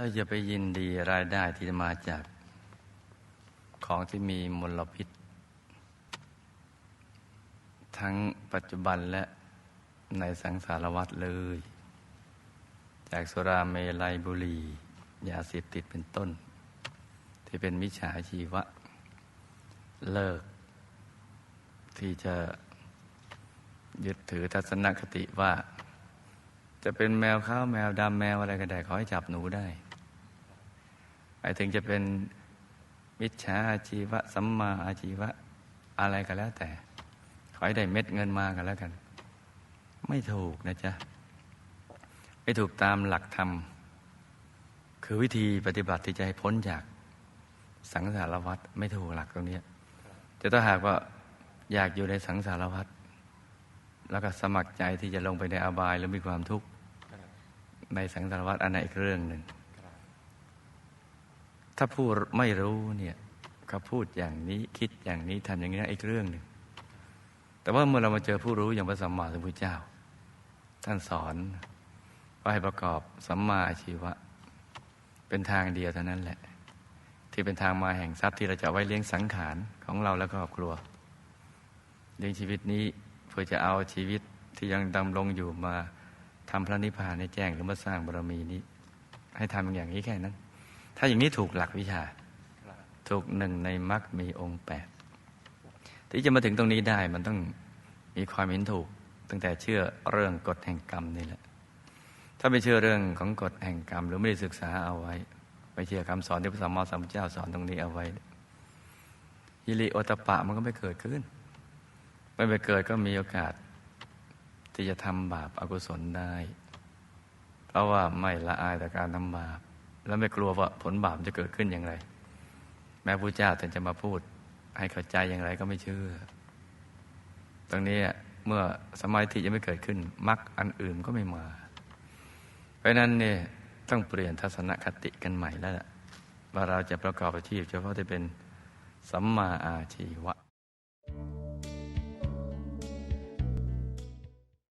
เราจะไปยินดีรายได้ที่มาจากของที่มีมลพิษ ทั้งปัจจุบันและในสังสารวัฏเลย จากสุราเมลัยบุรี ยาเสพติดเป็นต้น ที่เป็นมิจฉาชีวะ เลิก ที่จะยึดถือทัศนคติว่า จะเป็นแมวขาวแมวดำแมวอะไรก็ได้ขอให้จับหนูได้ ไอ้ถึงจะเป็นมิจฉาอาชีวะสัมมาอาชีวะอะไรก็แล้วแต่ ขอให้ได้เม็ดเงินมากันแล้วกัน ไม่ถูกนะจ๊ะ ไม่ถูกตามหลักธรรม คือวิธีปฏิบัติที่จะให้พ้นจากสังสารวัฏไม่ถูกหลักตรงนี้จะต้องหากว่าอยากอยู่ในสังสารวัฏแล้วก็สมัครใจที่จะลงไปในอบายแล้วมีความทุกข์ในสังสารวัฏอันไหนอีกเรื่องหนึ่ง ถ้าผู้ไม่รู้เนี่ยเขาพูดอย่างนี้คิดอย่างนี้ทำอย่างนี้อีกเรื่องหนึ่งแต่ว่าเมื่อเรามาเจอผู้รู้อย่างพระสัมมาสัมพุทธเจ้า ท่านสอนว่าให้ประกอบสัมมาอาชีวะ เป็นทางเดียวเท่านั้นแหละ ที่เป็นทางมาแห่งทรัพย์ที่เราจะไว้เลี้ยงสังขารของเราและครอบครัวเลี้ยงชีวิตนี้เพื่อจะเอาชีวิตที่ยังดำรงอยู่มาทำพระนิพพานให้แจ้งหรือมาสร้างบารมีนี้ ให้ทำอย่างนี้แค่นั้น ถ้าอย่างนี้ถูกหลักวิชา ถูกหนึ่งในมรรคมีองค์แปดที่จะมาถึงตรงนี้ได้มันต้องมีความเห็นถูก ตั้งแต่เชื่อเรื่องกฎแห่งกรรมนี่แหละ ถ้าไม่เชื่อเรื่องของกฎแห่งกรรม หรือไม่ได้ศึกษาเอาไว้ไม่เชื่อคำสอนที่พระสัมมาสัมพุทธเจ้าสอนตรงนี้เอาไว้ฮิริโอตปะมันก็ไม่เกิดขึ้นไม่ไปเกิดก็มีโอกาส ที่จะทำบาปอากุศลได้ เพราะว่าไม่ละอายต่อการทำบาป แล้วไม่กลัวว่าผลบาปจะเกิดขึ้นอย่างไร แม้พระเจ้าแต่จะมาพูด ให้เข้าใจอย่างไรก็ไม่เชื่อ ตรงนี้เมื่อสมาธิยังไม่เกิดขึ้นมรรคอันอื่นก็ไม่มา เพราะนั้นเนี่ยต้องเปลี่ยนทัศนคติกันใหม่แล้วว่าเราจะประกอบอาชีพเฉพาะที่เป็นสัมมาอาชีวะ